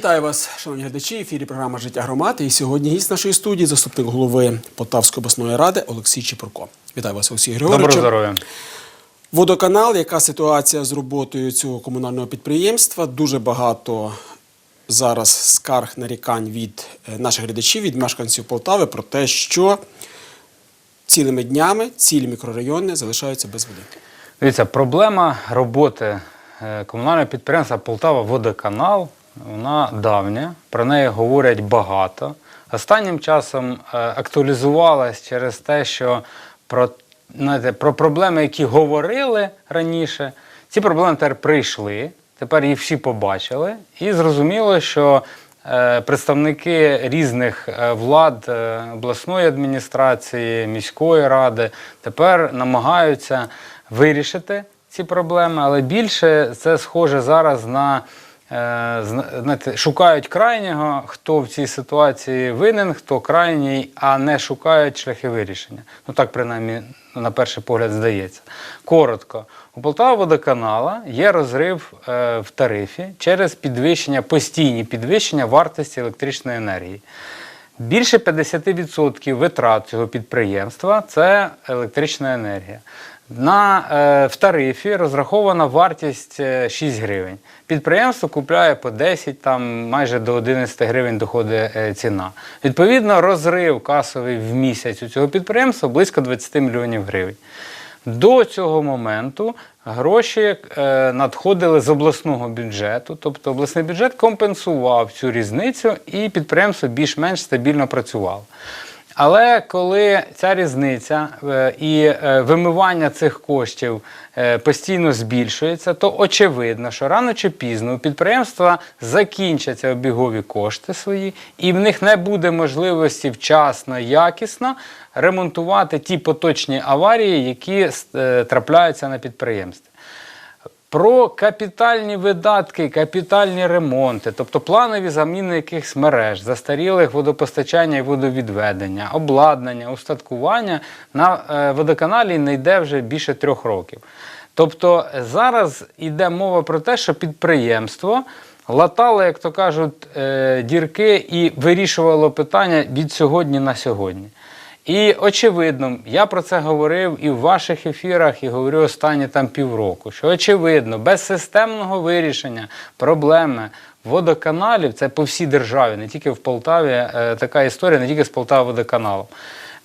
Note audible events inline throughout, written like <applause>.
Вітаю вас, шановні глядачі. В ефірі програма Життя громади. І сьогодні гість нашої студії, заступник голови Полтавської обласної ради Олексій Чепурко. Вітаю вас, Олексій Григорович. Доброго здоров'я. Водоканал, яка ситуація з роботою цього комунального підприємства? Дуже багато зараз скарг нарікань від е, наших глядачів, від мешканців Полтави про те, що цілими днями цілі мікрорайони залишаються без води. Дивіться, проблема роботи е, комунального підприємства Полтава Водоканал вона давня. Про неї говорять багато. Останнім часом е, актуалізувалась через те, що про, знаєте, про проблеми, які говорили раніше, ці проблеми тепер прийшли. Тепер їх всі побачили, і зрозуміло, що е, представники різних е, влад обласної адміністрації, міської ради тепер намагаються вирішити ці проблеми, але більше це схоже зараз на знаєте, шукають крайнього, хто в цій ситуації винен, хто крайній, а не шукають шляхи вирішення. Ну так принаймні на перший погляд здається. Коротко, у Полтава водоканала є розрив е, в тарифі через підвищення, постійні підвищення вартості електричної енергії. Більше 50% витрат цього підприємства це електрична енергія. На, е, в тарифі розрахована вартість е, 6 гривень. Підприємство купляє по 10, там майже до 11 гривень доходить е, ціна. Відповідно, розрив касовий в місяць у цього підприємства близько 20 мільйонів гривень. До цього моменту гроші е, надходили з обласного бюджету, тобто обласний бюджет компенсував цю різницю, і підприємство більш-менш стабільно працювало. Але коли ця різниця е, і е, вимивання цих коштів е, постійно збільшується, то очевидно, що рано чи пізно у підприємства закінчаться обігові кошти свої, і в них не буде можливості вчасно, якісно ремонтувати ті поточні аварії, які трапляються на підприємстві. Про капітальні видатки, капітальні ремонти, тобто планові заміни якихось мереж, застарілих водопостачання і водовідведення, обладнання, устаткування на е, водоканалі не йде вже більше трьох років. Тобто зараз йде мова про те, що підприємство латало, як то кажуть, е, дірки і вирішувало питання від сьогодні на сьогодні. І очевидно, я про це говорив і в ваших ефірах, і говорю останні там півроку, що очевидно, без системного вирішення проблеми водоканалів, це по всій державі, не тільки в Полтаві, е, така історія, не тільки з Полтава водоканалом.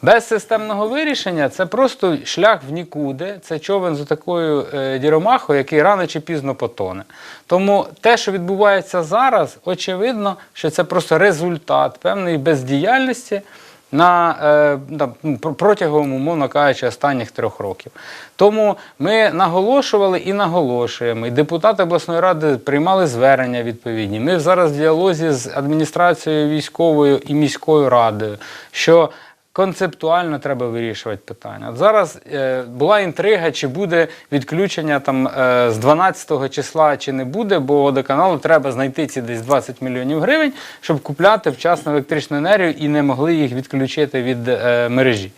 Без системного вирішення це просто шлях в нікуди. Це човен з такою е, діромахою, який рано чи пізно потоне. Тому те, що відбувається зараз, очевидно, що це просто результат певної бездіяльності на е, там, ну, протягом, умовно кажучи, останніх трьох років. Тому ми наголошували і наголошуємо. І депутати обласної ради приймали звернення відповідні. Ми зараз в діалозі з адміністрацією військовою і міською радою, що концептуально треба вирішувати питання. От зараз е, була інтрига, чи буде відключення там е, з 12 числа, чи не буде, бо водоканалу треба знайти ці десь 20 мільйонів гривень, щоб купляти вчасно електричну енергію і не могли їх відключити від е, мережі.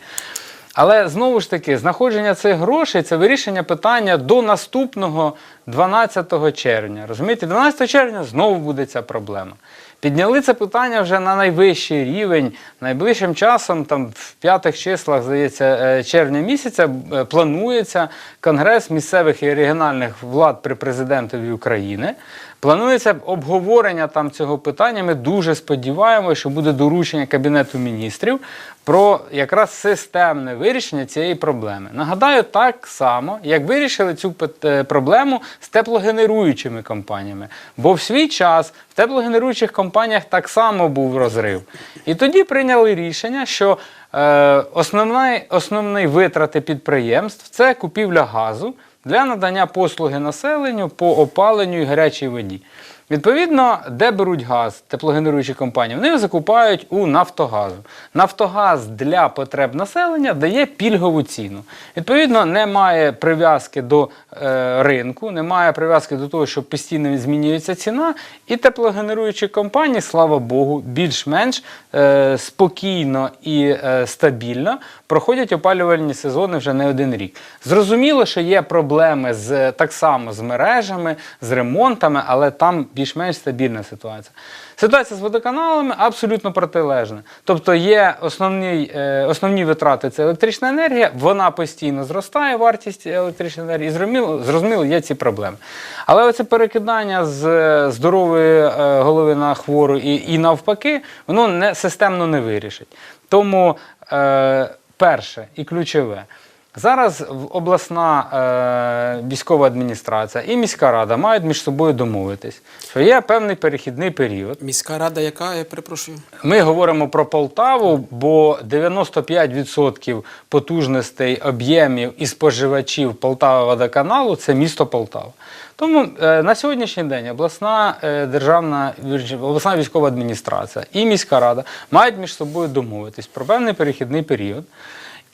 Але знову ж таки, знаходження цих грошей це вирішення питання до наступного 12 червня. Розумієте, 12 червня знову буде ця проблема. Підняли це питання вже на найвищий рівень. Найближчим часом, там в п'ятих числах, здається, е, червня місяця, е, планується Конгрес місцевих і регіональних влад при президентові України. Планується обговорення там цього питання. Ми дуже сподіваємося, що буде доручення Кабінету міністрів про якраз системне вирішення цієї проблеми. Нагадаю, так само, як вирішили цю е, проблему з теплогенеруючими компаніями. Бо в свій час в теплогенеруючих компаніях так само був розрив. І тоді прийняли рішення, що е, основний, основний витрати підприємств це купівля газу для надання послуги населенню по опаленню і гарячій воді. Відповідно, де беруть газ теплогенеруючі компанії, вони його закупають у Нафтогазу. Нафтогаз для потреб населення дає пільгову ціну. Відповідно, немає прив'язки до е, ринку, немає прив'язки до того, що постійно змінюється ціна, і теплогенеруючі компанії, слава Богу, більш-менш е, спокійно і е, стабільно проходять опалювальні сезони вже не один рік. Зрозуміло, що є проблеми з так само з мережами, з ремонтами, але там більш-менш стабільна ситуація. Ситуація з водоканалами абсолютно протилежна. Тобто є основні, е, основні витрати це електрична енергія, вона постійно зростає, вартість електричної енергії, і зрозуміло, зрозуміло є ці проблеми. Але оце перекидання з е, здорової е, голови на хвору і, і навпаки, воно не, системно не вирішить. Тому е, перше і ключове. Зараз обласна е, військова адміністрація і міська рада мають між собою домовитись, що є певний перехідний період. Міська рада, яка, я перепрошую? Ми говоримо про Полтаву, бо 95% потужностей об'ємів і споживачів Полтава водоканалу це місто Полтава. Тому е, на сьогоднішній день обласна е, державна обласна військова адміністрація і міська рада мають між собою домовитись про певний перехідний період.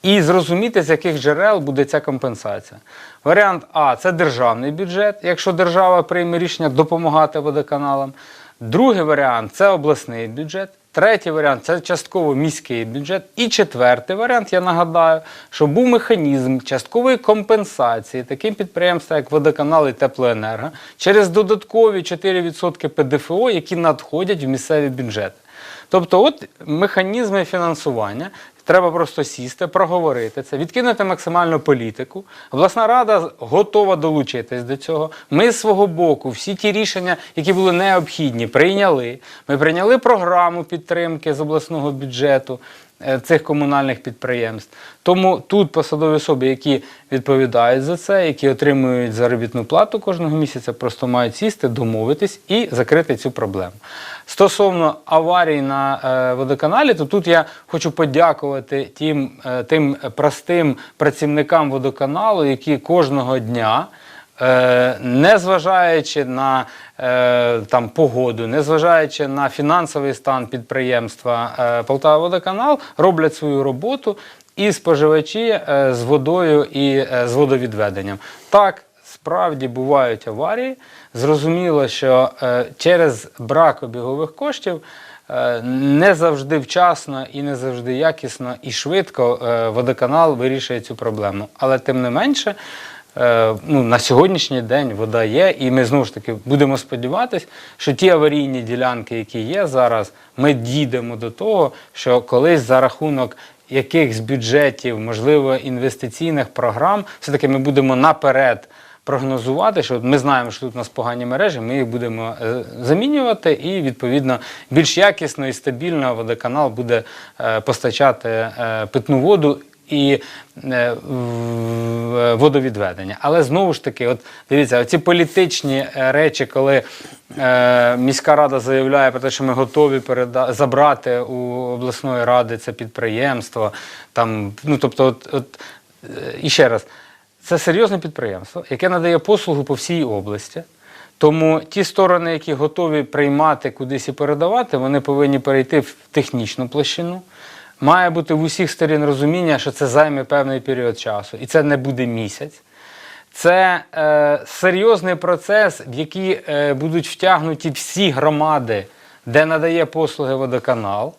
І зрозуміти, з яких джерел буде ця компенсація. Варіант А це державний бюджет, якщо держава прийме рішення допомагати водоканалам. Другий варіант це обласний бюджет. Третій варіант це частково міський бюджет. І четвертий варіант, я нагадаю, що був механізм часткової компенсації таким підприємствам, як водоканал і теплоенерго, через додаткові 4% ПДФО, які надходять в місцеві бюджети. Тобто, от механізми фінансування. Треба просто сісти, проговорити це, відкинути максимальну політику. Власна рада готова долучитись до цього. Ми з свого боку всі ті рішення, які були необхідні, прийняли. Ми прийняли програму підтримки з обласного бюджету цих комунальних підприємств. Тому тут посадові особи, які відповідають за це, які отримують заробітну плату кожного місяця, просто мають сісти, домовитись і закрити цю проблему. Стосовно аварій на е, водоканалі, то тут я хочу подякувати тим, е, тим простим працівникам водоканалу, які кожного дня. Е, Незважаючи на е, там, погоду, незважаючи на фінансовий стан підприємства е, Полтава Водоканал, роблять свою роботу і споживачі з водою і з водовідведенням. Так, справді бувають аварії. Зрозуміло, що через брак обігових коштів не завжди вчасно і не завжди якісно і швидко водоканал вирішує цю проблему. Але тим не менше. Е, ну, на сьогоднішній день вода є, і ми знову ж таки будемо сподіватися, що ті аварійні ділянки, які є зараз, ми дійдемо до того, що колись за рахунок якихось бюджетів, можливо, інвестиційних програм, все-таки ми будемо наперед прогнозувати, що ми знаємо, що тут у нас погані мережі, ми їх будемо е, замінювати, і відповідно більш якісно і стабільно водоканал буде е, постачати питну воду і е, водовідведення. Але знову ж таки, от дивіться, оці політичні е, речі, коли е, міська рада заявляє про те, що ми готові переда- забрати у обласної ради це підприємство, там, ну тобто, от, от, е, і ще раз, це серйозне підприємство, яке надає послугу по всій області. Тому ті сторони, які готові приймати кудись і передавати, вони повинні перейти в технічну площину. Має бути в усіх сторін розуміння, що це займе певний період часу, і це не буде місяць. Це е, серйозний процес, в який е, будуть втягнуті всі громади, де надає послуги водоканал.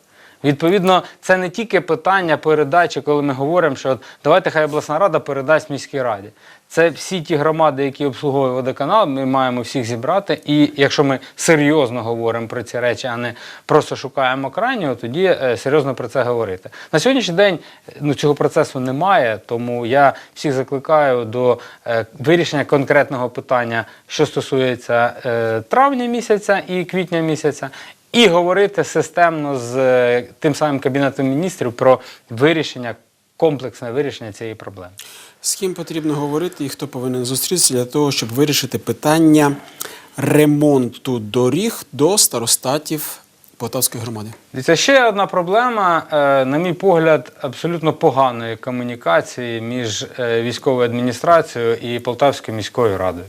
Відповідно, це не тільки питання передачі, коли ми говоримо, що давайте хай обласна рада передасть міській раді. Це всі ті громади, які обслуговує водоканал, ми маємо всіх зібрати. І якщо ми серйозно говоримо про ці речі, а не просто шукаємо крайнього, тоді е, серйозно про це говорити. На сьогоднішній день ну, цього процесу немає, тому я всіх закликаю до е, вирішення конкретного питання, що стосується е, травня місяця і квітня місяця. І говорити системно з е, тим самим Кабінетом міністрів про вирішення, комплексне вирішення цієї проблеми. З ким потрібно говорити і хто повинен зустрітися для того, щоб вирішити питання ремонту доріг до старостатів Полтавської громади? Дивіться, ще одна проблема, е, на мій погляд, абсолютно поганої комунікації між е, військовою адміністрацією і Полтавською міською радою.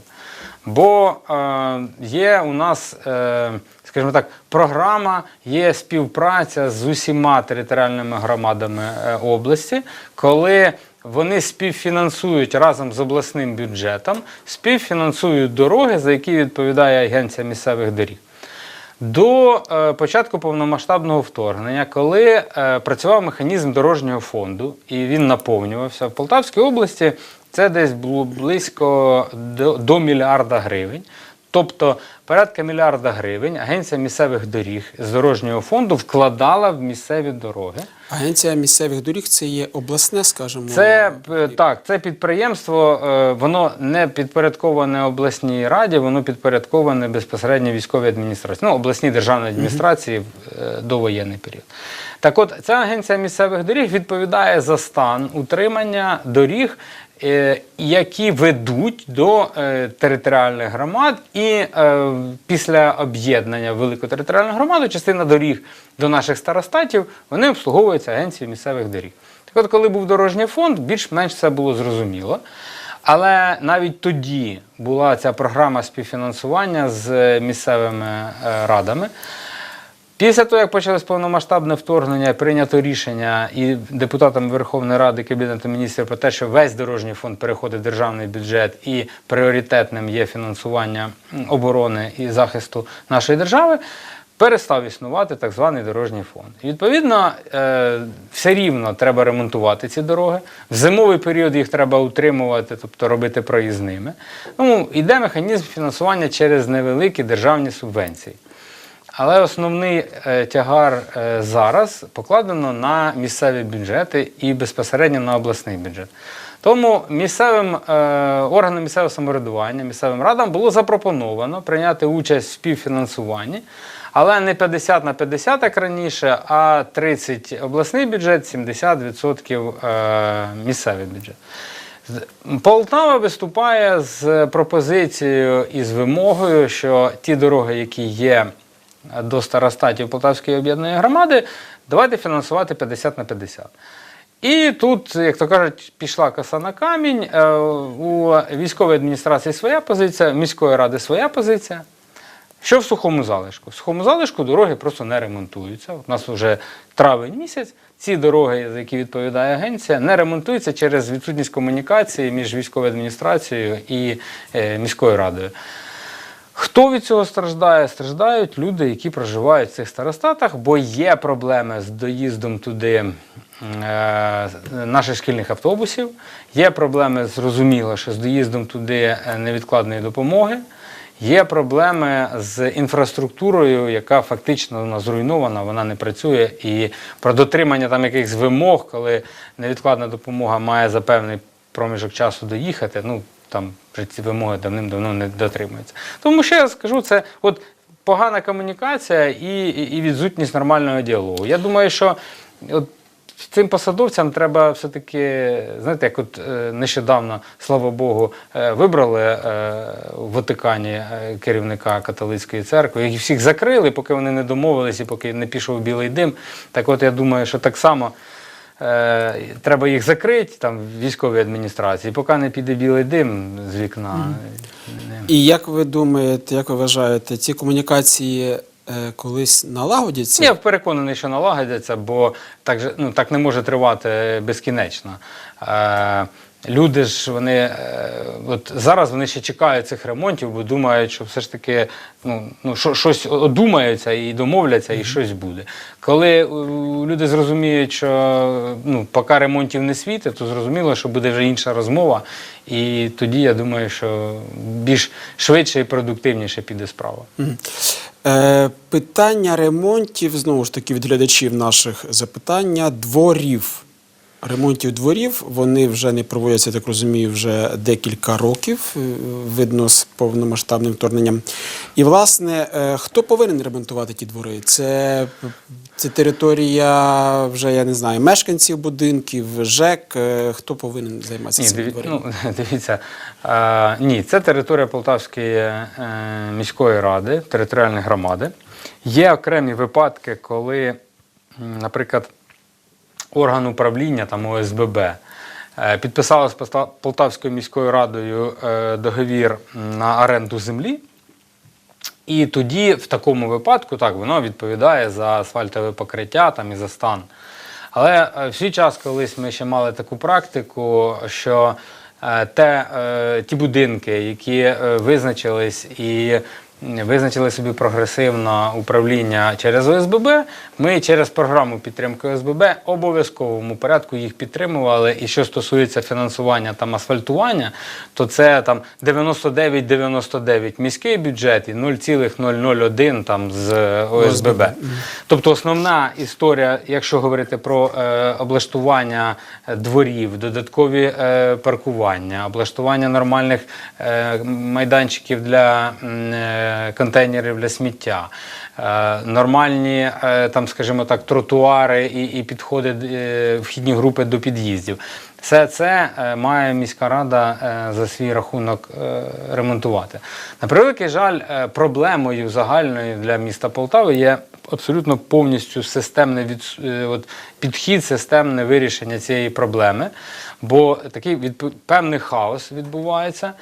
Бо е, є у нас, е, скажімо так, програма, є співпраця з усіма територіальними громадами е, області, коли вони співфінансують разом з обласним бюджетом, співфінансують дороги, за які відповідає Агенція місцевих доріг. До е, початку повномасштабного вторгнення, коли е, працював механізм дорожнього фонду і він наповнювався в Полтавській області, це десь було близько до, до мільярда гривень. Тобто порядка мільярда гривень агенція місцевих доріг з дорожнього фонду вкладала в місцеві дороги. Агенція місцевих доріг це є обласне, скажімо. Це е, так, це підприємство, е, воно не підпорядковане обласній раді, воно підпорядковане безпосередньо військовій адміністрації, ну, обласній державній адміністрації в е, довоєнний період. Так от, ця агенція місцевих доріг відповідає за стан утримання доріг, які ведуть до е, територіальних громад, і е, після об'єднання в велику територіальну громаду частина доріг до наших старостатів вони обслуговуються агенцією місцевих доріг. Так от, коли був дорожній фонд, більш-менш все було зрозуміло. Але навіть тоді була ця програма співфінансування з місцевими е, радами. Після того, як почалось повномасштабне вторгнення, прийнято рішення і депутатами Верховної Ради Кабінету міністрів про те, що весь дорожній фонд переходить в державний бюджет і пріоритетним є фінансування оборони і захисту нашої держави. Перестав існувати так званий дорожній фонд. І, відповідно, е, все рівно треба ремонтувати ці дороги. В зимовий період їх треба утримувати, тобто робити проїзними. Ну, йде механізм фінансування через невеликі державні субвенції. Але основний е, тягар е, зараз покладено на місцеві бюджети і безпосередньо на обласний бюджет. Тому місцевим е, органам місцевого самоврядування, місцевим радам було запропоновано прийняти участь в співфінансуванні, але не 50 на 50, як раніше, а 30 обласний бюджет, 70% е, місцевий бюджет. Полтава виступає з пропозицією і з вимогою, що ті дороги, які є до старостатів Полтавської об'єднаної громади, давайте фінансувати 50 на 50. І тут, як то кажуть, пішла коса на камінь. Е, У військової адміністрації своя позиція, в міської ради своя позиція. Що в сухому залишку? В сухому залишку дороги просто не ремонтуються. У нас вже травень місяць. Ці дороги, за які відповідає агенція, не ремонтуються через відсутність комунікації між військовою адміністрацією і е, міською радою. Хто від цього страждає? Страждають люди, які проживають в цих старостатах, бо є проблеми з доїздом туди е, наших шкільних автобусів, є проблеми, зрозуміло, що з доїздом туди е, невідкладної допомоги. Є проблеми з інфраструктурою, яка фактично вона зруйнована, вона не працює. І про дотримання там якихось вимог, коли невідкладна допомога має за певний проміжок часу доїхати, ну там вже ці вимоги давним-давно не дотримуються. Тому ще раз скажу, це от погана комунікація і, і, відсутність нормального діалогу. Я думаю, що от цим посадовцям треба все-таки, знаєте, як от е, нещодавно, слава Богу, е, вибрали е, в Ватикані керівника католицької церкви, їх всіх закрили, поки вони не домовились і поки не пішов білий дим. Так от я думаю, що так само. Е, треба їх закрити там в військовій адміністрації, поки не піде білий дим з вікна. І як ви думаєте, як ви вважаєте, ці комунікації е, колись налагодяться? Я переконаний, що налагодяться, бо так, же, ну, так не може тривати безкінечно. Е, люди ж вони е, от зараз вони ще чекають цих ремонтів, бо думають, що все ж таки ну, ну, що, щось одумаються і домовляться, і щось буде. Коли люди зрозуміють, що ну, поки ремонтів не світить, то зрозуміло, що буде вже інша розмова. І тоді я думаю, що більш швидше і продуктивніше піде справа. Е, питання ремонтів, знову ж таки, від глядачів наших запитання дворів. Ремонтів дворів вони вже не проводяться, так розумію, вже декілька років, е, видно з повномасштабним вторгненням. І, власне, е, хто повинен ремонтувати ті двори? Це, це територія вже, я не знаю, мешканців будинків, ЖЕК. Е, Хто повинен займатися Ні, цими диві... дворами? ну, <laughs> дивіться, е, ні, це територія Полтавської міської ради, територіальної громади. Є окремі випадки, коли, наприклад, орган управління там ОСББ е, підписала з Полтавською міською радою е, договір на оренду землі. І тоді, в такому випадку, так, воно відповідає за асфальтове покриття там, і за стан. Але е, в свій час колись ми ще мали таку практику, що те, ті будинки, які визначились і визначили собі прогресивне управління через ОСББ. Ми через програму підтримки ОСББ обов'язковому порядку їх підтримували. І що стосується фінансування там асфальтування, то це там 99,99 міський бюджет і 0,001 там з ОСББ. Тобто основна історія, якщо говорити про е, облаштування е, дворів, додаткові е, паркування, облаштування нормальних е, майданчиків для е, контейнерів для сміття, е, нормальні, е, там, скажімо так, тротуари і, і підходи, е, вхідні групи до під'їздів. Все це має міська рада за свій рахунок ремонтувати. На превеликий жаль, проблемою загальною для міста Полтави є абсолютно повністю системний від, от, підхід, системне вирішення цієї проблеми, бо такий відп- певний хаос відбувається.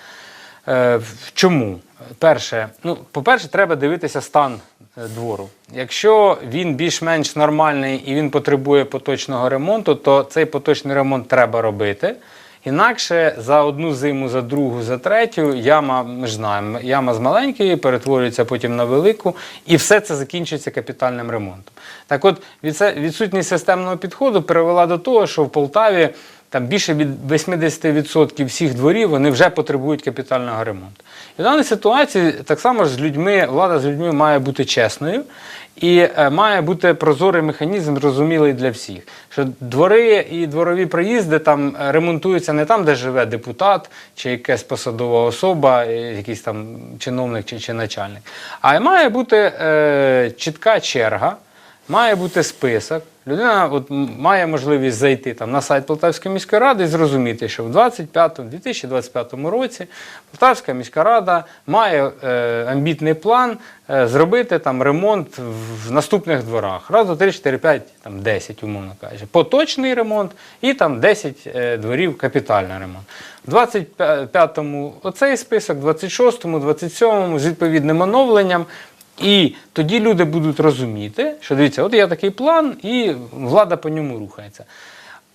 Е, Чому? Перше, ну, по-перше, треба дивитися стан е, двору. Якщо він більш-менш нормальний і він потребує поточного ремонту, то цей поточний ремонт треба робити. Інакше за одну зиму, за другу, за третю яма, ми ж знаємо, яма з маленької перетворюється потім на велику, і все це закінчується капітальним ремонтом. Так от, відсутність системного підходу привела до того, що в Полтаві там більше від 80% всіх дворів вони вже потребують капітального ремонту. І в даній ситуації так само ж з людьми, влада з людьми має бути чесною і е, має бути прозорий механізм, зрозумілий для всіх. Що двори і дворові приїзди там е, ремонтуються не там, де живе депутат чи якась посадова особа, е, якийсь там чиновник чи, чи начальник. А має бути е, чітка черга. Має бути список. Людина от, має можливість зайти там, на сайт Полтавської міської ради і зрозуміти, що в 25 2025 році Полтавська міська рада має е, амбітний план е, зробити там, ремонт в, наступних дворах. Раз, два, три, чотири, п'ять, там, 10, умовно кажучи. Поточний ремонт і там 10 е, дворів капітальний ремонт. В 25-му оцей список, в 26-му, 27-му з відповідним оновленням. І тоді люди будуть розуміти, що дивіться, от є такий план, і влада по ньому рухається.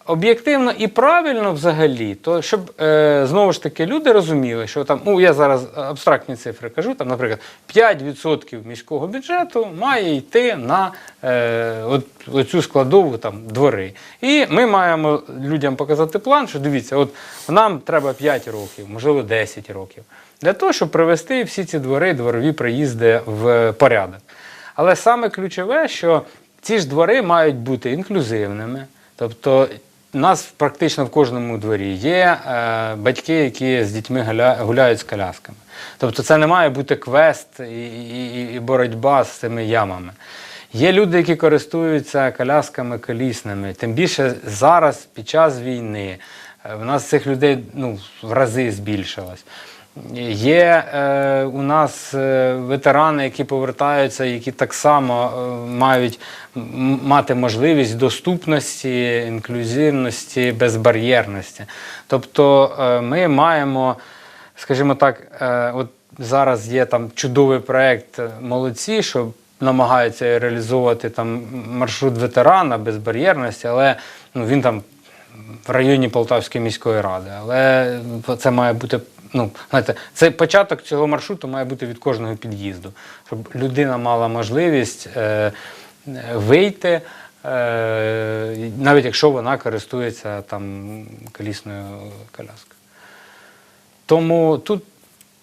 Об'єктивно і правильно взагалі, то щоб е, знову ж таки люди розуміли, що там, ну я зараз абстрактні цифри кажу, там, наприклад, 5% міського бюджету має йти на е, от, оцю складову там, двори. І ми маємо людям показати план, що дивіться, от нам треба 5 років, можливо, 10 років, для того, щоб привести всі ці двори, дворові приїзди в порядок. Але саме ключове, що ці ж двори мають бути інклюзивними. Тобто, у нас практично в кожному дворі є е, батьки, які з дітьми гуля- гуляють з колясками. Тобто, це не має бути квест і, і, і боротьба з цими ямами. Є люди, які користуються колясками колісними. Тим більше зараз, під час війни, е, в нас цих людей ну, в рази збільшилось. Є е, у нас е, ветерани, які повертаються, які так само е, мають мати можливість доступності, інклюзивності, безбар'єрності. Тобто е, ми маємо, скажімо так, е, от зараз є там чудовий проект е, молодці, що намагаються реалізовувати там маршрут ветерана безбар'єрності, але ну, він там в районі Полтавської міської ради. Але це має бути. Ну, знаєте, це початок цього маршруту має бути від кожного під'їзду, щоб людина мала можливість е, вийти, е, навіть якщо вона користується там колісною коляскою. Тому тут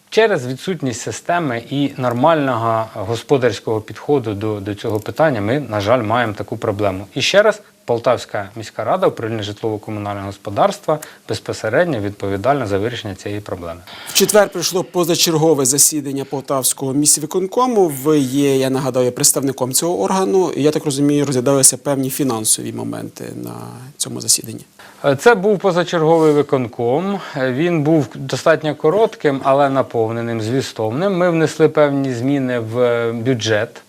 через відсутність системи і нормального господарського підходу до, до цього питання ми, на жаль, маємо таку проблему. І ще раз, Полтавська міська рада, управління житлово-комунального господарства безпосередньо відповідальна за вирішення цієї проблеми. В четвер прийшло позачергове засідання Полтавського міськвиконкому. Ви є, я нагадаю, представником цього органу. І я так розумію, розглядалися певні фінансові моменти на цьому засіданні. Е, Це був позачерговий виконком. Е, Він був достатньо коротким, але наповненим, змістовним. Ми внесли певні зміни в е, бюджет.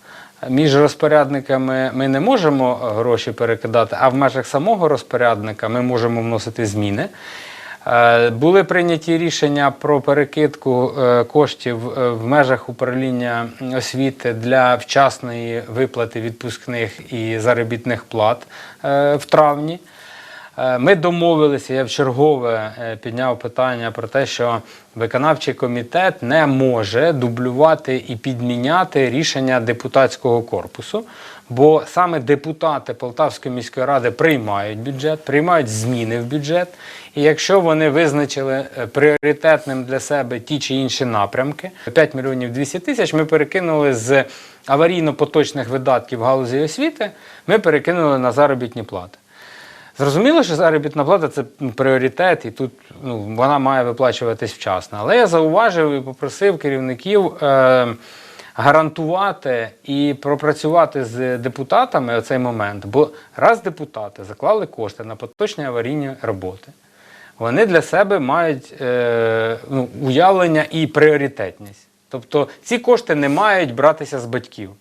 Між розпорядниками ми не можемо е, гроші перекидати, а в межах самого розпорядника ми можемо вносити зміни. Е, Були прийняті рішення про перекидку е, коштів в межах управління освіти для вчасної виплати відпускних і заробітних плат в травні. Е, Ми домовилися, я в чергове е, підняв питання про те, що виконавчий комітет не може дублювати і підміняти рішення депутатського корпусу, бо саме депутати Полтавської міської ради приймають бюджет, приймають зміни в бюджет. І якщо вони визначили е, пріоритетним для себе ті чи інші напрямки, 5 мільйонів 200 тисяч ми перекинули з аварійно-поточних видатків галузі освіти, ми перекинули на заробітні плати. Зрозуміло, що заробітна плата це ну, пріоритет, і тут ну, вона має виплачуватись вчасно. Але я зауважив і попросив керівників е, гарантувати і пропрацювати з депутатами оцей момент. Бо раз депутати заклали кошти на поточні аварійні роботи, вони для себе мають е, ну, уявлення і пріоритетність. Тобто ці кошти не мають братися з батьків.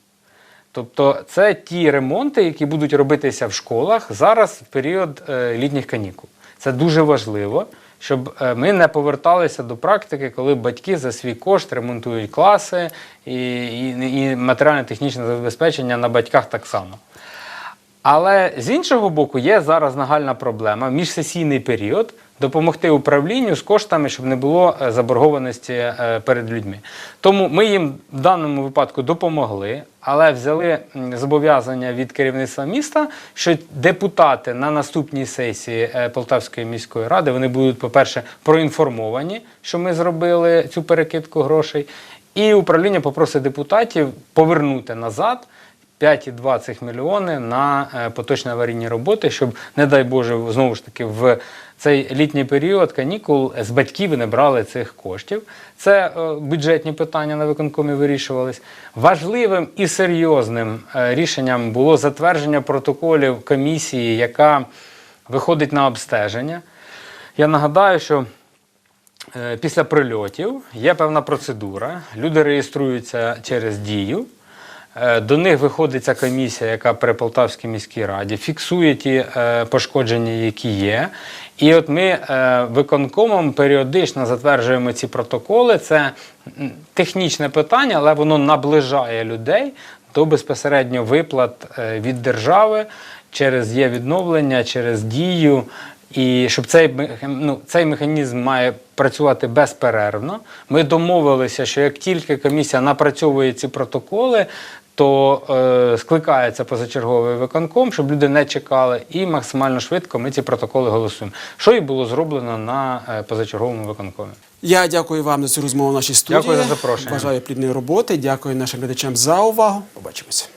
Тобто це ті ремонти, які будуть робитися в школах зараз в період е, літніх канікул. Це дуже важливо, щоб е, ми не поверталися до практики, коли батьки за свій кошт ремонтують класи і, і, і матеріально-технічне забезпечення на батьках так само. Але з іншого боку, є зараз нагальна проблема міжсесійний період допомогти управлінню з коштами, щоб не було е, заборгованості е, перед людьми. Тому ми їм в даному випадку допомогли, але взяли зобов'язання від керівництва міста, що депутати на наступній сесії е, Полтавської міської ради вони будуть, по-перше, проінформовані, що ми зробили цю перекидку грошей, і управління попросить депутатів повернути назад. 5,2 цих мільйони на е, поточні аварійні роботи, щоб, не дай Боже, знову ж таки, в цей літній період канікул з батьків не брали цих коштів. Це е, бюджетні питання на виконкомі вирішувались. Важливим і серйозним е, рішенням було затвердження протоколів комісії, яка виходить на обстеження. Я нагадаю, що Після прильотів є певна процедура. Люди реєструються через дію. Е, До них виходить ця комісія, яка при Полтавській міській раді, фіксує ті е, пошкодження, які є. І от ми е, виконкомом періодично затверджуємо ці протоколи. Це технічне питання, але воно наближає людей до безпосередньо виплат від держави через є відновлення, через дію. І щоб цей, ну, цей механізм має працювати безперервно. Ми домовилися, що як тільки комісія напрацьовує ці протоколи, то е, скликається позачерговий виконком, щоб люди не чекали, і максимально швидко ми ці протоколи голосуємо. Що і було зроблено на е, позачерговому виконкомі. Я дякую вам за цю розмову в нашій студії. Дякую за запрошення. Бажаю плідної роботи. Дякую нашим глядачам за увагу. Побачимося.